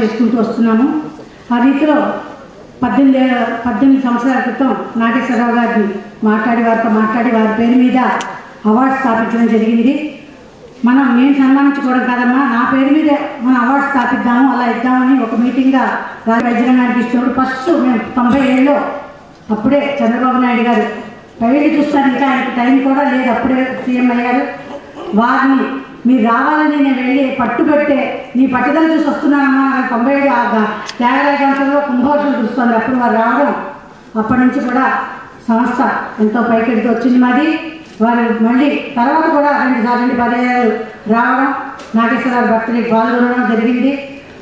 చేసుకుంటూ వస్తున్నాము. ఆ రీతిలో పద్దెనిమిది పద్దెనిమిది సంవత్సరాల క్రితం నాగేశ్వరరావు గారిని మాట్లాడి వారితో మాట్లాడి వారి పేరు మీద అవార్డు స్థాపించడం జరిగింది. మనం నేను సన్మానించుకోవడం కాదమ్మా నా పేరు మీద మనం అవార్డు స్థాపిద్దాము అలా ఇద్దామని ఒక మీటింగ్గా రాజు వైద్యరంగానికి ఇచ్చినప్పుడు ఫస్ట్ మేము తొంభై ఏళ్ళలో అప్పుడే చంద్రబాబు నాయుడు గారు వెళ్ళి చూస్తాను ఇంకా ఆయనకి టైం కూడా లేదు. అప్పుడే సీఎం అయ్యారు. వారిని మీరు రావాలని నేను వెళ్ళి పట్టుబట్టే నీ పట్టుదల చూసి వస్తున్నానమ్మా నాకు తొంభై ఏడు ఆ గా- త్యాగరాయ చూస్తుంది అప్పుడు వారు రావడం అప్పటి నుంచి కూడా సంస్థ ఎంతో పైకెడుతూ వచ్చింది మాది. వారు మళ్ళీ తర్వాత కూడా రెండు సార్లు రెండు పర్యాయాలు రావడం నాగేశ్వరరావు బర్త్డే పాల్గొనడం జరిగింది.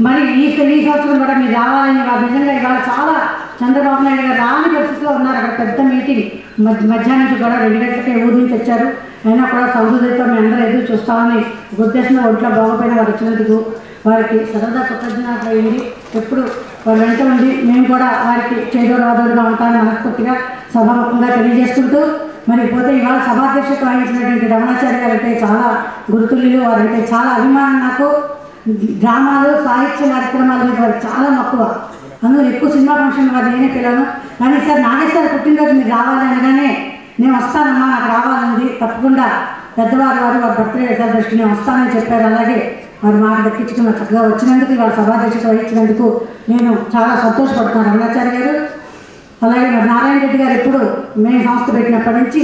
మరి ఈ ఈ సంవత్సరం కూడా మీరు రావాలని వారు నిజంగా ఇవాళ చాలా చంద్రబాబు నాయుడు గారు రాని పరిస్థితిలో ఉన్నారు. అక్కడ పెద్ద మీటింగ్. మధ్య మధ్యాహ్నం నుంచి కూడా రెండు గంటలకే ఊరి నుంచి వచ్చారు. అయినా కూడా సౌహృదయతో మేము అందరూ ఎదురు చూస్తామని ఉద్దేశంలో ఒంట్లో బాగోపోయిన వారు వచ్చినందుకు వారికి సరదా కృతజ్ఞత అయింది. ఎప్పుడు వారి వెంట ఉండి మేము కూడా వారికి చేదోడు ఉంటామని మనస్ఫూర్తిగా సభాముఖంగా తెలియజేసుకుంటూ మరి పోతే ఇవాళ సభాధ్యక్షత వహించినటువంటి రమణాచార్య గారు అంటే చాలా గుర్తులు వారంటే చాలా అభిమానం నాకు. డ్రామాలు సాహిత్య కార్యక్రమాల మీద వారికి చాలా మక్కువ. అందులో ఎక్కువ సినిమా ఫంక్షన్ కాదు నేనే పిల్లలు కానీ సార్ నాగేశ్వర పుట్టినరోజు మీరు రావాలి అనగానే నేను వస్తానమ్మా నాకు రావాలంది. తప్పకుండా పెద్దవారు వారు వారి బర్త్డే సెలబ్రేషన్ నేను వస్తానని చెప్పారు. అలాగే వారు మాట దక్కించుకున్న చక్కగా వచ్చినందుకు ఇవాళ సభాధ్యక్షత వహించినందుకు నేను చాలా సంతోషపడుతున్నాను. అన్నాచారి గారు అలాగే మరి నారాయణ రెడ్డి గారు ఎప్పుడు మేము సంస్థ పెట్టినప్పటి నుంచి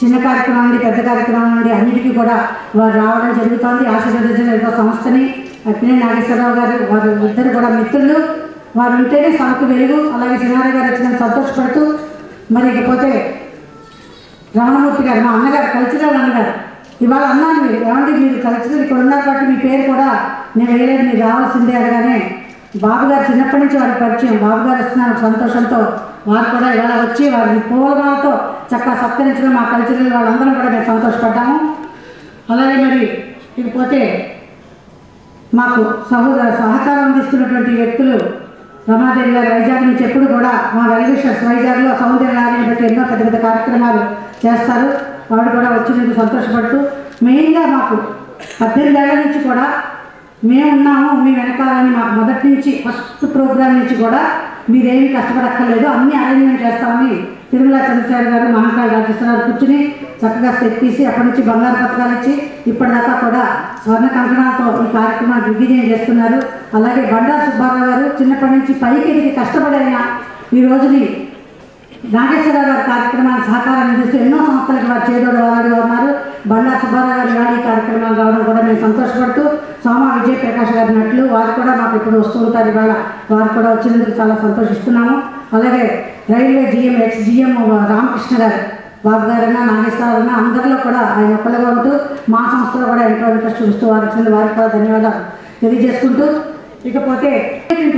చిన్న కార్యక్రమం నుండి పెద్ద కార్యక్రమం నుండి అన్నిటికీ కూడా వారు రావడం జరుగుతోంది. ఆశీర్వదించిన సంస్థని అక్కినే నాగేశ్వరరావు గారు వారు ఇద్దరు కూడా మిత్రులు. వారు ఉంటేనే సభకు వెలుగు అలాగే సినారా గారు వచ్చిన సంతోషపడుతూ మరి ఇకపోతే రమణమూర్తి గారు మా అన్నగారు కల్చరల్ అన్నగారు ఇవాళ అన్నాను మీరు ఏమంటే మీరు కల్చరల్ ఇక్కడ ఉన్నారు కాబట్టి మీ పేరు కూడా నేను వేయలేదు మీరు రావాల్సిందే అనగానే బాబు గారు చిన్నప్పటి నుంచి వారికి పరిచయం. బాబు గారు వస్తున్నారు సంతోషంతో వారు కూడా ఇవాళ వచ్చి వారిని పూలమాలతో చక్కగా సత్కరించడం మా కల్చరల్ వాళ్ళందరం కూడా మేము సంతోషపడ్డాము. అలాగే మరి ఇకపోతే మాకు సహోదర సహకారం అందిస్తున్నటువంటి వ్యక్తులు రమాదేవి గారు వైజాగ్ నుంచి ఎప్పుడు కూడా మా వెల్విషర్స్ వైజాగ్లో సౌందర్య నారాయణ బట్టి ఎన్నో పెద్ద పెద్ద కార్యక్రమాలు చేస్తారు. వాడు కూడా వచ్చినందుకు సంతోషపడుతూ మెయిన్గా మాకు పద్దెనిమిది ఏళ్ళ నుంచి కూడా మేము ఉన్నాము మీ వెనకాలని మాకు మొదటి నుంచి ఫస్ట్ ప్రోగ్రామ్ నుంచి కూడా మీరేమీ కష్టపడక్కర్లేదు అన్ని అరేంజ్మెంట్ చేస్తామని తిరుమల చంద్రశేఖర్ గారు మహాకాళ రాజేశ్వరరావు కూర్చుని చక్కగా స్టెప్ తీసి అప్పటి నుంచి బంగారు పథకాలు ఇచ్చి ఇప్పటిదాకా కూడా స్వర్ణ కంకణాలతో ఈ కార్యక్రమాన్ని దిగ్విజయం చేస్తున్నారు. అలాగే బండారు సుబ్బారావు గారు చిన్నప్పటి నుంచి పైకి ఎదిగి కష్టపడైన ఈ రోజుని నాగేశ్వరరావు గారి కార్యక్రమానికి సహకారం అందిస్తూ ఎన్నో సంస్థలకు వారు చేదోడు వారుగా ఉన్నారు. బండా సుబ్బారావు గారి కానీ కార్యక్రమాలు రావడం కూడా మేము సంతోషపడుతూ సోమ విజయ్ ప్రకాష్ గారి నట్లు వారు కూడా మాకు ఇప్పుడు వస్తూ ఉంటారు. ఇవాళ వారు కూడా వచ్చినందుకు చాలా సంతోషిస్తున్నాము. అలాగే railway GM ex GM Ramakrishna garu బాబు గారైనా నాగేశ్వరరావు అందరిలో కూడా ఆయన ఒక్కలుగా ఉంటూ మా సంస్థలో కూడా ఎంతో ఇంట్రెస్ట్ చూస్తూ వారు వచ్చినందుకు వారికి కూడా ధన్యవాదాలు తెలియజేసుకుంటూ. ఇకపోతే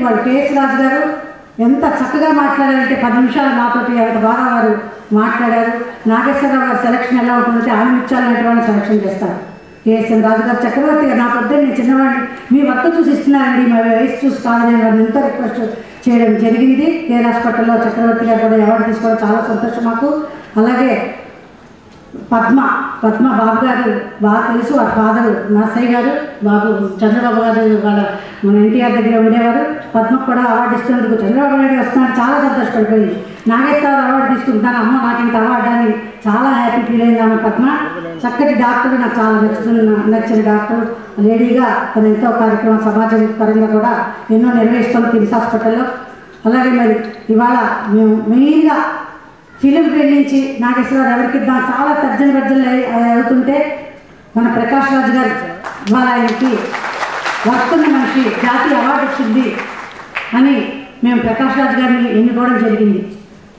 వాళ్ళు కేఎస్ రాజు గారు ఎంత చక్కగా మాట్లాడారంటే పది నిమిషాలు మాతోటి ఎంత బాగా వారు మాట్లాడారు. నాగేశ్వరరావు గారి సెలక్షన్ ఎలా ఉంటుందంటే ఆమె ఇచ్చాలనేటువంటి సెలక్షన్ చేస్తారు. కేఎస్ఎన్ రాజు గారు చక్రవర్తి గారు నా వద్దని నేను చిన్నవాడిని మీ వర్క్ చూసి ఇస్తున్నారండి మా వయసు చూసి కాదని వారిని ఎంతో రిక్వెస్ట్ చేయడం జరిగింది. కేర్ హాస్పిటల్లో చక్రవర్తి గారు కూడా అవార్డు తీసుకోవడం చాలా సంతోషం మాకు. అలాగే పద్మ పద్మ బాబు గారు బాగా తెలుసు వాళ్ళ ఫాదర్ నర్సయ్య గారు బాబు చంద్రబాబు గారు వాళ్ళ మన ఎన్టీఆర్ దగ్గర ఉండేవారు. పద్మకు కూడా అవార్డు ఇస్తున్నందుకు చంద్రబాబు నాయుడు వస్తున్నాడు చాలా సంతోషపడిపోయింది నాగేశ్వర అవార్డు తీసుకుంటాను అమ్మ నాకు ఇంత అవార్డు అని చాలా హ్యాపీ ఫీల్ అయింది ఆమె పద్మ. చక్కటి డాక్టర్ నాకు చాలా నచ్చుతున్న నచ్చిన డాక్టర్ లేడీగా తన ఎంతో కార్యక్రమం సమాజం పరంగా కూడా ఎన్నో నిర్వహిస్తాం కిమ్స్ హాస్పిటల్లో. అలాగే మరి ఇవాళ మేము మెయిన్గా ఫిలిం ఫీల్డ్ నుంచి నాగేశ్వరరావు ఎవరికి ఇద్దాం? చాలా తర్జన భర్జనలు అవుతుంటే మన ప్రకాష్ రాజు గారు ఇవాళ ఆయనకి వస్తున్న మనిషి జాతీయ అవార్డు వచ్చింది అని మేము ప్రకాష్ రాజు గారిని ఎన్నుకోవడం జరిగింది.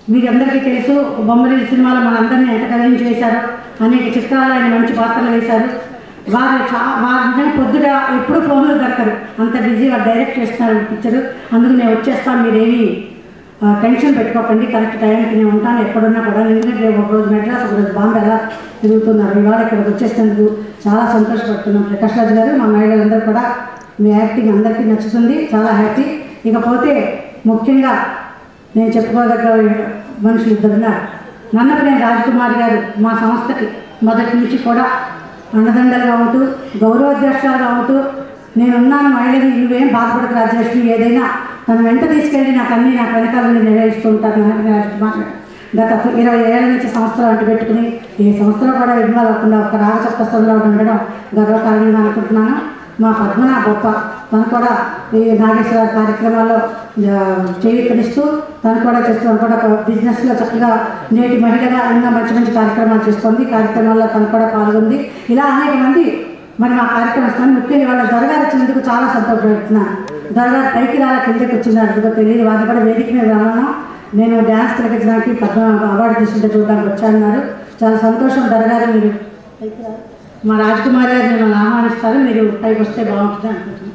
మీరందరికీ తెలుసు బొమ్మరిల్లి సినిమాలో మనందరినీ ఎంత కలిగి చేశారు అనేక చిత్రాలు ఆయన మంచి పాత్రలు వేశారు. వారు చా వారు నిజంగా పొద్దుట ఎప్పుడు ఫోన్లు దొరకరు. అంత బిజీ వారు డైరెక్ట్ చేస్తున్నారు పిక్చర్. అందుకు నేను వచ్చేస్తాను మీరేమి టెన్షన్ పెట్టుకోకండి కరెక్ట్ టైంకి నేను ఉంటాను ఎక్కడున్నా కూడా. ఎందుకంటే రేపు ఒక రోజు మెడ్రాస్ ఒక రోజు బాంబే ఎలా తిరుగుతున్నారు. ఇవాళ ఇక్కడికి వచ్చేసినందుకు చాలా సంతోషపడుతున్నాం. ప్రకాష్ రాజు గారు మా మహిళలందరూ కూడా మీ యాక్టింగ్ అందరికీ నచ్చుతుంది చాలా హ్యాపీ. ఇకపోతే ముఖ్యంగా నేను చెప్పుకోదగ్గ మనుషులు ఇద్దరున్నారు నన్నపనేని రాజకుమారి గారు మా సంస్థకి మొదటి నుంచి కూడా అండదండలుగా ఉంటూ గౌరవాధ్యక్షులుగా ఉంటూ నేనున్నాను మహిళని నువ్వేం బాధపడకు రాజలక్ష్మి ఏదైనా తను వెంట తీసుకెళ్ళి నాకు అన్ని నాకు వెనకాల నుండి నిర్వహిస్తూ ఉంటాను గత ఇరవై ఏళ్ళ నుంచి సంస్థలు అంటు పెట్టుకుని ఈ సంస్థలో కూడా ఇన్వాల్వ్ అవ్వకుండా ఒక రాగసప్తస్థంలో ఉండడం గర్వకారణంగా అనుకుంటున్నాను. మా పద్మన గొప్ప. తను కూడా ఈ నాగేశ్వర కార్యక్రమాల్లో ఆ, తను కూడా చేస్తూ తను కూడా ఒక బిజినెస్లో చక్కగా నేటి మహిళగా ఎన్నో మంచి మంచి కార్యక్రమాలు చేస్తుంది. కార్యక్రమాల్లో తను కూడా పాల్గొంది. ఇలా అనేక మంది మరి మా కార్యక్రమం ముఖ్యంగా వాళ్ళ జరగాల్సినందుకు చాలా సంతోషపడుతున్నాను. దాదాపు పైకి రాలా కిందకి వచ్చినారు అందుకో తెలియదు. వాళ్ళు కూడా వేదిక మీద రావాలా నేను డ్యాన్స్ తిరగడానికి పద్మ అవార్డు తీసుకుంటే చూడడానికి వచ్చాన్నారు చాలా సంతోషం. దరగారు మీరు మా రాజకుమారి గారు మిమ్మల్ని ఆహ్వానిస్తారు. మీరు పైకి వస్తే బాగుంటుంది అనుకుంటున్నాను.